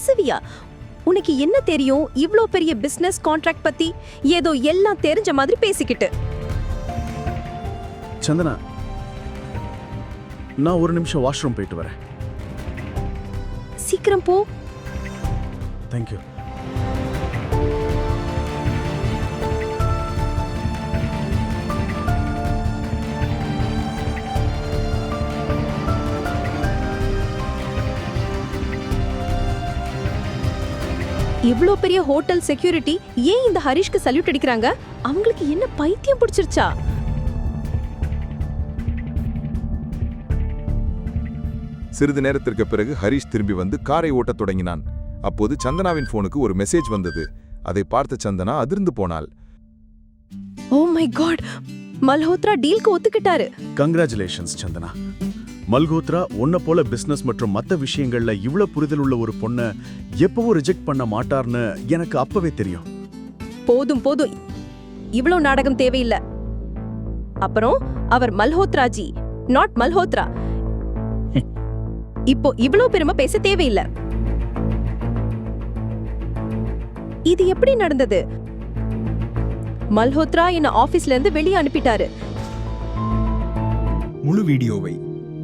பேசுவியா? உனக்கு என்ன தெரியும்? இவ்ளோ பெரிய பிசினஸ் கான்ட்ராக்ட் பத்தி? ஏதோ எல்லாம் தெரிஞ்ச மாதிரி பேசிக்கிட்டு. சந்தனா நான் ஒரு நிமிஷம் வாஷ்ரூம் போயிட்டு வரேன். சீக்கிரம் போ. தேங்க்யூ இவ்ளோ பெரிய ஹோட்டல் செக்யூரிட்டி ஏன் இந்த ஹரிஷ்க்கு சல்யூட் அடிக்கிறாங்க? அவங்களுக்கு என்ன பைத்தியம் பிடிச்சிருச்சா? சிறிது நேரத்திற்கு பிறகு ஹரிஷ் திரும்பி வந்து காரை ஓட்டத் தொடங்கினான். அப்போது சந்தனாவின் போனுக்கு ஒரு மெசேஜ் வந்தது. அதை பார்த்த சந்தனா அதிர்ந்து போனாள். ஓ மை காட் மல்ஹோத்ரா டீல்க்கு ஒத்துக்கிட்டாரு. கங்க்ராச்சுலேஷன்ஸ் சந்தனா. மல்கோத்ரா உன்னை போல பிசினஸ் மற்றும் மத்த விஷயங்கள்ல இவ்ளோ புரிதல் உள்ள ஒரு பொண்ணை எப்பவும் ரிஜெக்ட் பண்ண மாட்டார்னு எனக்கு அப்பவே தெரியும். போதும் போதும். இவ்ளோ நாடகம் தேவையில்ல. அப்புறம் அவர் மல்ஹோத்ராஜி நாட் மல்ஹோத்ரா. இப்போ இவ்ளோ பெருமை பேச தேவையில்ல. இது எப்படி நடந்தது? மல்ஹோத்ரா என்ன ஆபீஸ்ல இருந்து வெளியே அனுப்பிட்டாரு. முழு வீடியோவை